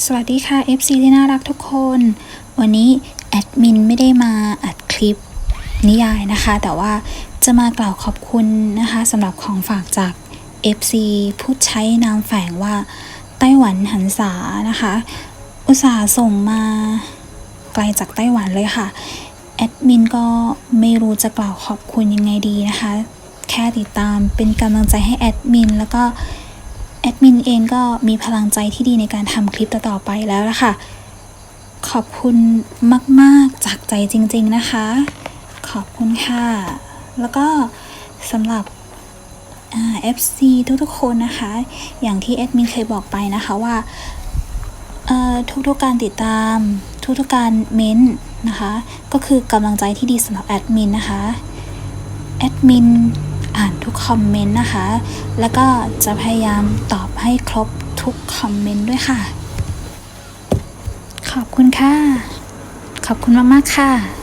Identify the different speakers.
Speaker 1: สวัสดีค่ะ FC ที่น่ารักทุกคน วันนี้แอดมินไม่ได้มาอัดคลิปนิยายนะคะ แต่ว่าจะมากล่าวขอบคุณนะคะสำหรับของฝากจาก FC ผู้ใช้นามแฝงว่าไต้หวันหันษานะคะ อุตส่าห์ส่งมาไกลจากไต้หวันเลยค่ะ แอดมินก็ไม่รู้จะกล่าวขอบคุณยังไงดีนะคะ แค่ติดตามเป็นกำลังใจให้แอดมินแล้วก็ แอดมินเองก็มีพลังใจที่ดีในการทำคลิปต่อๆไปแล้วละค่ะขอบคุณมาก ๆ จากใจจริง ๆ นะคะ ขอบคุณค่ะ แล้วก็สำหรับเอ่า FC ทุก ๆ คนนะคะ อย่างที่แอดมินเคยบอกไปนะคะว่าทุก ๆ การติดตาม ทุก ๆ การเม้นต์นะคะ ก็คือกำลังใจที่ดีสำหรับแอดมินนะคะ แอดมิน อ่านทุกคอมเมนต์นะคะ แล้วก็จะพยายามตอบให้ครบทุกคอมเมนต์ด้วยค่ะ ขอบคุณค่ะ ขอบคุณมาก ๆ ค่ะ